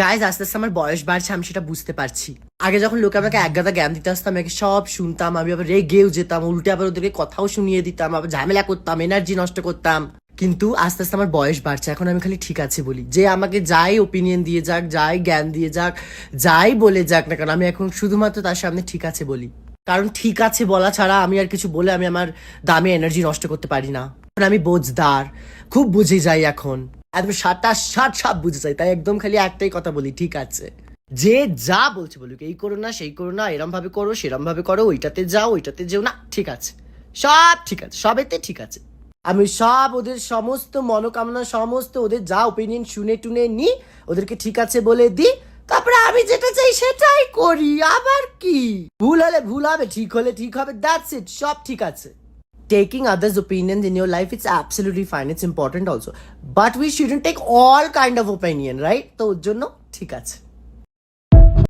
Guys আস্তে আস্তে আমার বয়স বাড়ছে, আমি সেটা বুঝতে পারছি। আগে যখন লোকে আমাকে এক গাদা জ্ঞান দিতে আসতাম আমি সব শুনতাম, আমি আবার রেগেও যেতাম, উল্টে আবার ওদেরকে কথাও শুনিয়ে দিতাম, আবার ঝামেলা করতাম এনার্জি নষ্ট করতাম। কিন্তু আস্তে আস্তে আমার বয়স বাড়ছে, এখন আমি খালি ঠিক আছে বলি। যে আমাকে যাই ওপিনিয়ন দিয়ে যাক, যাই জ্ঞান দিয়ে যাক, যাই বলে যাক না কারণ আমি এখন শুধুমাত্র তার সামনে ঠিক আছে বলি। কারণ ঠিক আছে বলা ছাড়া আমি আর কিছু বলে আমি আমার দামি এনার্জি নষ্ট করতে পারি না। আমি বোঝদার, খুব বুঝে যাই এখন। একদম সাতটা সাত সাত বুঝে যাই তাই একদম খালি একটাই কথা বলি, ঠিক আছে? যে যা বলছে বলুক, এই করো না, সেই করো না এরম ভাবে করো সেরম ভাবে করো, ওইটাতে যাও, ওইটাতে যেও না, ঠিক আছে। সব ঠিক আছে, সবেতে ঠিক আছে। আমি সব ওদের সমস্ত মনোকামনা, সমস্ত ওদের যা ওপিনিয়ন শুনে টুনে নি, ওদেরকে ঠিক আছে বলে দিই তারপরে আমি যেটা চাই সেটাই করি, আবার কি? ভুল হলে ভুল হবে, ঠিক হলে ঠিক হবে দ্যাটস ইট সব ঠিক আছে। taking others' opinions in your life it's absolutely fine it's important also but we shouldn't take all kind of opinion right তো ওর জন্য ঠিক আছে